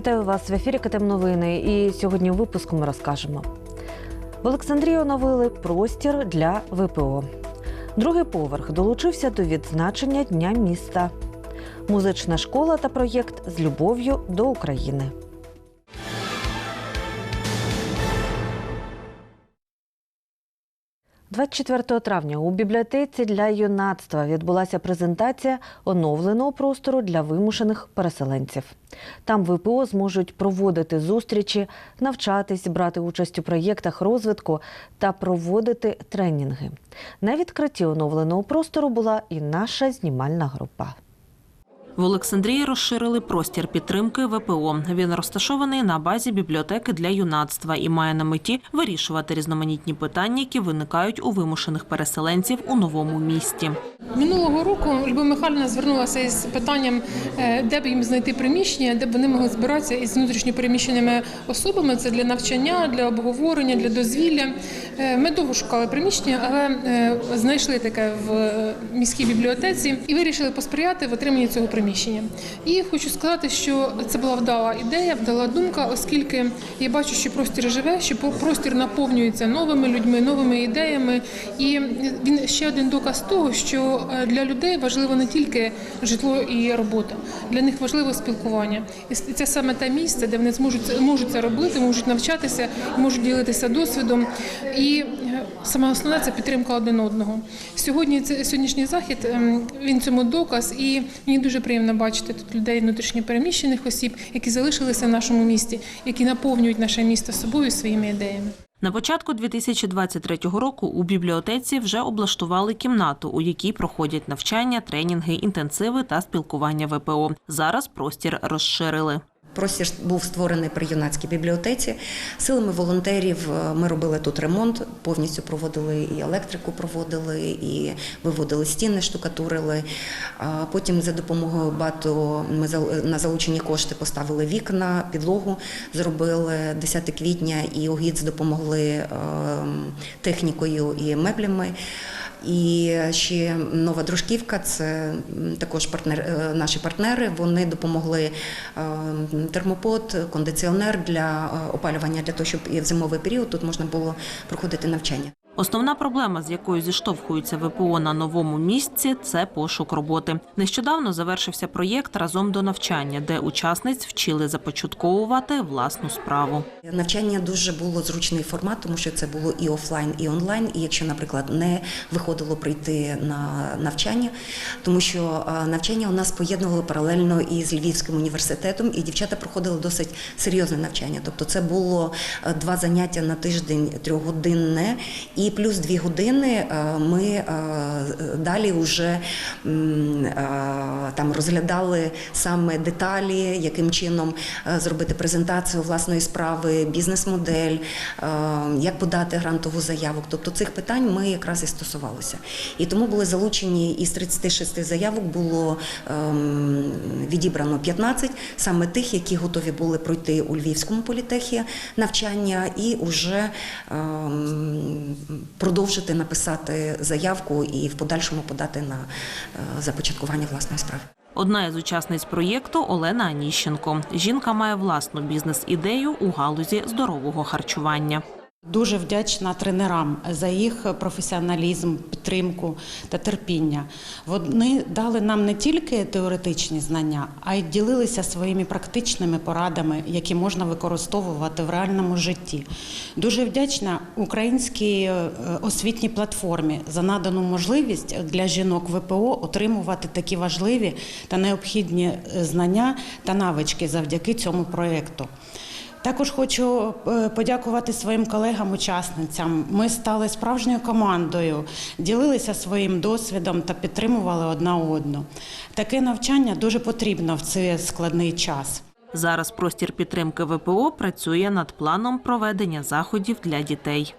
Вітаю вас в ефірі КТМ Новини. І сьогодні у випуску ми розкажемо. В Олександрії оновили простір для ВПО. Другий поверх долучився до відзначення Дня міста. Музична школа та проєкт з любов'ю до України. – 24 травня у бібліотеці для юнацтва відбулася презентація оновленого простору для вимушених переселенців. Там ВПО зможуть проводити зустрічі, навчатись, брати участь у проєктах розвитку та проводити тренінги. На відкритті оновленого простору була і наша знімальна група. В Олександрії розширили простір підтримки ВПО. Він розташований на базі бібліотеки для юнацтва і має на меті вирішувати різноманітні питання, які виникають у вимушених переселенців у новому місті. Минулого року Любов Михайлівна звернулася із питанням, е, де б їм знайти приміщення, де б вони могли збиратися із внутрішньопереміщеними особами. Це для навчання, для обговорення, для дозвілля. Е, Ми довго шукали приміщення, але е, знайшли таке в е, міській бібліотеці і вирішили посприяти в отриманні цього приміщення. І хочу сказати, що це була вдала ідея, вдала думка, оскільки я бачу, що простір живе, що простір наповнюється новими людьми, новими ідеями. І він ще один доказ того, що для людей важливо не тільки житло і робота, для них важливо спілкування. І це саме те місце, де вони зможуть можуть це робити, можуть навчатися, можуть ділитися досвідом. І е, саме основне це підтримка один одного. Сьогодні це сьогоднішній захід. ем, Він цьому доказ, і мені дуже приємно бачити тут людей внутрішньопереміщених осіб, які залишилися в нашому місті, які наповнюють наше місто собою своїми ідеями. На початку 2023 року у бібліотеці вже облаштували кімнату, у якій проходять навчання, тренінги, інтенсиви та спілкування ВПО. Зараз простір розширили. Простір був створений при юнацькій бібліотеці. Силами волонтерів е, ми робили тут ремонт, повністю проводили і електрику, проводили, і виводили стіни, штукатурили. Потім за допомогою БАТу ми зал- на залучені кошти поставили вікна, підлогу зробили 10 квітня, і ОГІЦ допомогли ем, технікою і меблями. І ще нова дружківка це також партнер, е, наші партнери. Вони допомогли е, термопод, кондиціонер для е, опалювання для того, щоб і в зимовий період тут можна було проходити навчання. Основна проблема, з якою зіштовхуються ВПО на новому місці, це пошук роботи. Нещодавно завершився проєкт разом до навчання, де учасниць вчили започатковувати власну справу. Навчання дуже було зручний формат, тому що це було і офлайн, і онлайн. І якщо, наприклад, не виходило прийти на навчання, тому що е, навчання у нас поєднувало паралельно і з Львівським університетом, і дівчата проходили досить серйозне навчання. Тобто, це було е, два заняття на тиждень трьохгодинне, і плюс дві години е, ми е, далі вже е, там розглядали саме деталі, яким чином зробити презентацію власної справи, бізнес-модель, як подати грантову заяву. Тобто цих питань ми якраз і стосувалися. І тому були залучені із 36 заявок було ем, відібрано 15, саме тих, які готові були пройти у Львівському політехі навчання і вже ем, продовжити написати заявку і в подальшому подати на е, започаткування власної справи. Одна із учасниць проєкту Олена Аніщенко. Жінка має власну бізнес-ідею у галузі здорового харчування. Дуже вдячна тренерам за їх професіоналізм, підтримку та терпіння. Вони дали нам не тільки теоретичні знання, а й ділилися своїми практичними порадами, які можна використовувати в реальному житті. Дуже вдячна українській е, освітній платформі за надану можливість для жінок ВПО отримувати такі важливі та необхідні е, знання та навички завдяки цьому проєкту. Також хочу е, подякувати своїм колегам-учасницям. Ми стали справжньою командою, ділилися своїм досвідом та підтримували одна одну. Таке навчання дуже потрібно в цей складний час. Зараз простір підтримки ВПО працює над планом проведення заходів для дітей.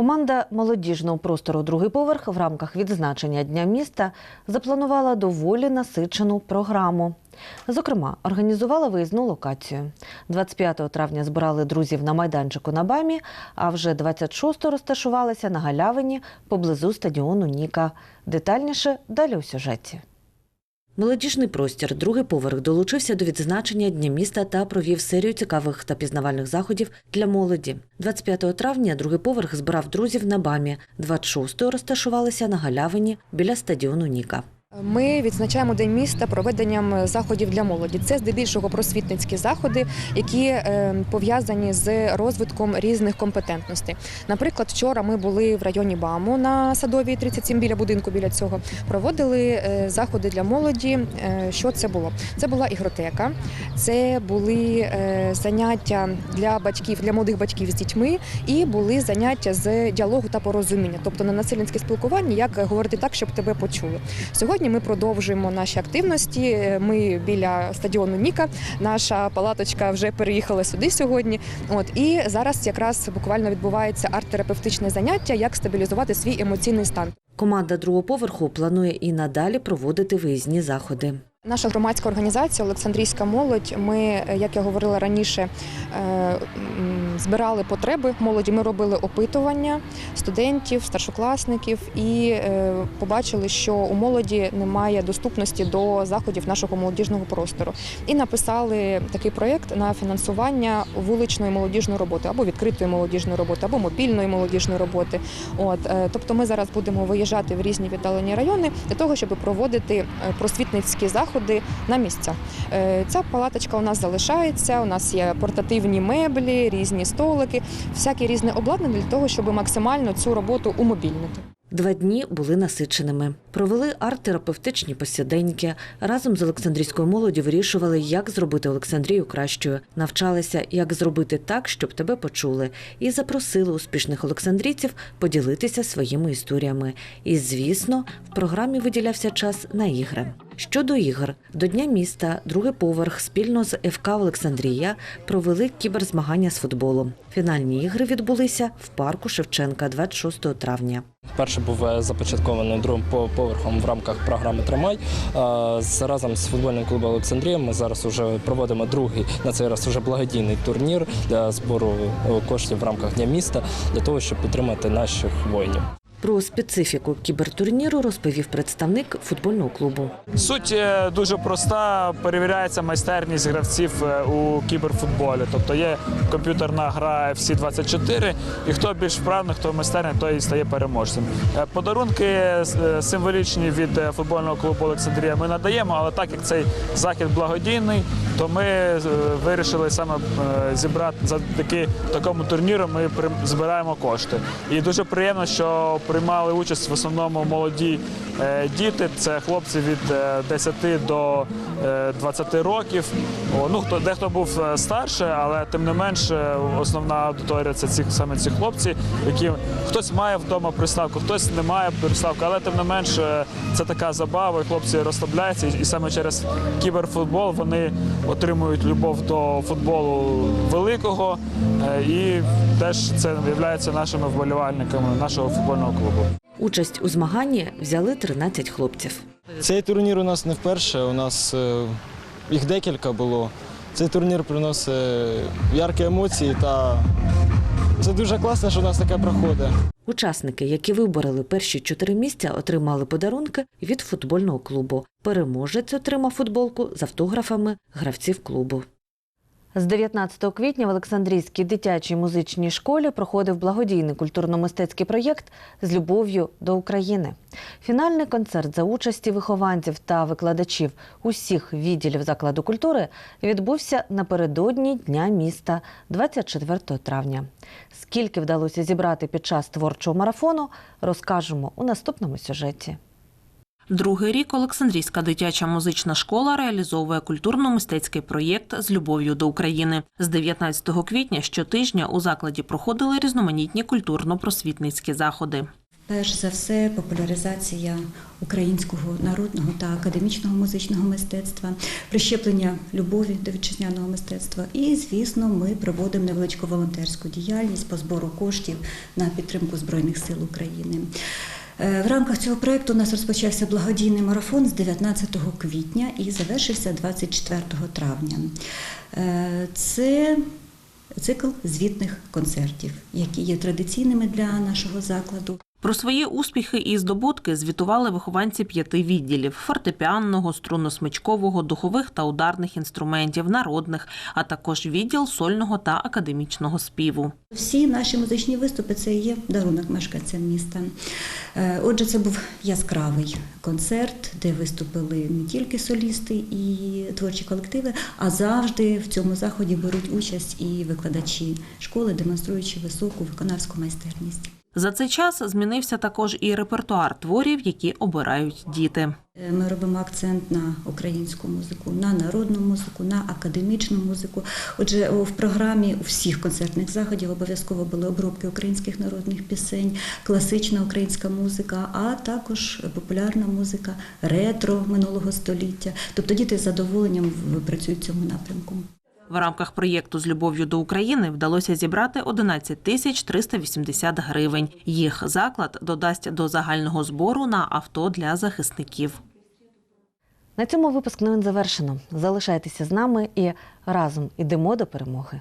Команда молодіжного простору Другий поверх в рамках відзначення Дня міста запланувала доволі насичену програму. Зокрема, організувала виїзну локацію. 25 травня збирали друзів на майданчику на Бамі, а вже 26-го розташувалися на галявині поблизу стадіону Ніка. Детальніше далі у сюжеті. Молодіжний простір, другий поверх, долучився до відзначення Дня міста та провів серію цікавих та пізнавальних заходів для молоді. 25 травня другий поверх збирав друзів на БАМі, 26-го розташувалися на галявині біля стадіону Ніка. Ми відзначаємо день міста проведенням заходів для молоді. Це здебільшого просвітницькі заходи, які е, пов'язані з розвитком різних компетентностей. Наприклад, вчора ми були в районі БАМу на садовій 37 біля будинку. Біля цього проводили е, заходи для молоді. Е, Що це було? Це була ігротека, це були заняття для батьків, для молодих батьків з дітьми, і були заняття з діалогу та порозуміння, тобто не насильницьке спілкування, як говорити так, щоб тебе почули. Сьогодні ми продовжуємо наші активності. Ми біля стадіону Ніка. Наша палаточка вже переїхала сюди сьогодні. От і зараз якраз буквально відбувається арт-терапевтичне заняття, як стабілізувати свій емоційний стан. Команда другого поверху планує і надалі проводити виїзні заходи. Наша громадська організація Олександрійська молодь. Ми, е, як я говорила раніше, е, збирали потреби молоді. Ми робили опитування студентів, старшокласників і е, побачили, що у молоді немає доступності до заходів нашого молодіжного простору. І написали такий проєкт на фінансування вуличної молодіжної роботи або відкритої молодіжної роботи, або мобільної молодіжної роботи. От тобто, ми зараз будемо виїжджати в різні віддалені райони для того, щоб проводити просвітницькі заходи на місцях. Е, Ця палаточка у нас залишається. У нас є портативні меблі, різні столики, всяке різне обладнання для того, щоб максимально цю роботу умобільнити. Два дні були насиченими. Провели арт-терапевтичні посіденьки. Разом з Олександрійською молоді вирішували, як зробити Олександрію кращою. Навчалися, як зробити так, щоб тебе почули, і запросили успішних олександрійців поділитися своїми історіями. І, звісно, в програмі виділявся час на ігри. Щодо ігор, до Дня міста, другий поверх спільно з ФК Олександрія провели кіберзмагання з футболу. Фінальні ігри відбулися в парку Шевченка 26 травня. Перший був е, започаткований другим по- поверхом в рамках програми Тримай. З- Разом з футбольним клубом Олександрія ми зараз вже проводимо другий на цей раз вже благодійний турнір для збору е, коштів в рамках Дня міста для того, щоб підтримати наших воїнів. Про специфіку кібертурніру розповів представник футбольного клубу. Суть е, дуже проста. Перевіряється майстерність гравців е, у кіберфутболі. Тобто є комп'ютерна гра FC 24 і хто більш вправний, хто майстерний, той і стає переможцем. Е, Подарунки символічні від футбольного клубу Олександрія ми надаємо, але так як цей захід благодійний, то ми вирішили саме зібрати завдяки такому турніру. Ми збираємо кошти. І дуже приємно, що приймали участь в основному молоді е, діти. Це хлопці від е, 10 до е, 20 років. Ну хто дехто був е, старше, але тим не менш е, основна аудиторія це ці саме ці хлопці, які хтось має вдома приставку, хтось не має приставку, але тим не менш е, це така забава. і Хлопці розслабляються, і, саме через кіберфутбол вони отримують любов до футболу великого е, і теж це є нашими вболівальниками нашого футбольного клубу. Участь у змаганні взяли 13 хлопців. Цей турнір у нас не вперше. У нас е, їх декілька було. Цей турнір приносить яркі емоції та це дуже класно, що у нас таке проходить. Учасники, які вибороли перші чотири місця, отримали подарунки від футбольного клубу. Переможець отримав футболку з автографами гравців клубу. З 19 квітня в Олександрійській дитячій музичній школі проходив благодійний культурно-мистецький проєкт з любов'ю до України. Фінальний концерт за участі вихованців та викладачів усіх відділів закладу культури відбувся напередодні Дня міста 24 травня. Скільки вдалося зібрати під час творчого марафону, розкажемо у наступному сюжеті. Другий рік Олександрійська дитяча музична школа реалізовує культурно-мистецький проєкт з любов'ю до України. З 19 квітня щотижня у закладі проходили різноманітні культурно-просвітницькі заходи. Перш за все, популяризація українського народного та академічного музичного мистецтва, прищеплення любові до вітчизняного мистецтва. І, звісно, ми проводимо невеличку волонтерську діяльність по збору коштів на підтримку Збройних сил України. Е, В рамках цього проєкту у нас розпочався благодійний марафон з 19 квітня і завершився 24 травня. Е, Це цикл звітних концертів, які є традиційними для нашого закладу. Про свої успіхи і здобутки звітували вихованці п'яти відділів: фортепіанного, струнно-смичкового, духових та ударних інструментів, народних, а також відділ сольного та академічного співу. Всі наші музичні виступи це є дарунок мешканцям міста. Е, Отже, це був яскравий концерт, де виступили не тільки солісти і творчі колективи, а завжди в цьому заході беруть участь і викладачі школи, демонструючи високу виконавську майстерність. За цей час змінився також і репертуар творів, які обирають діти. Е, Ми робимо акцент на українську музику, на народну музику, на академічну музику. Отже, в програмі у всіх концертних заходів обов'язково були обробки українських народних пісень, класична українська музика, а також популярна музика, ретро минулого століття. Тобто діти з задоволенням працюють в цьому напрямку. В рамках проєкту з любов'ю до України вдалося зібрати 11 тисяч 380 гривень. Їх заклад додасть до загального збору на авто для захисників. На цьому випуск новин завершено. Залишайтеся з нами і разом ідемо до перемоги.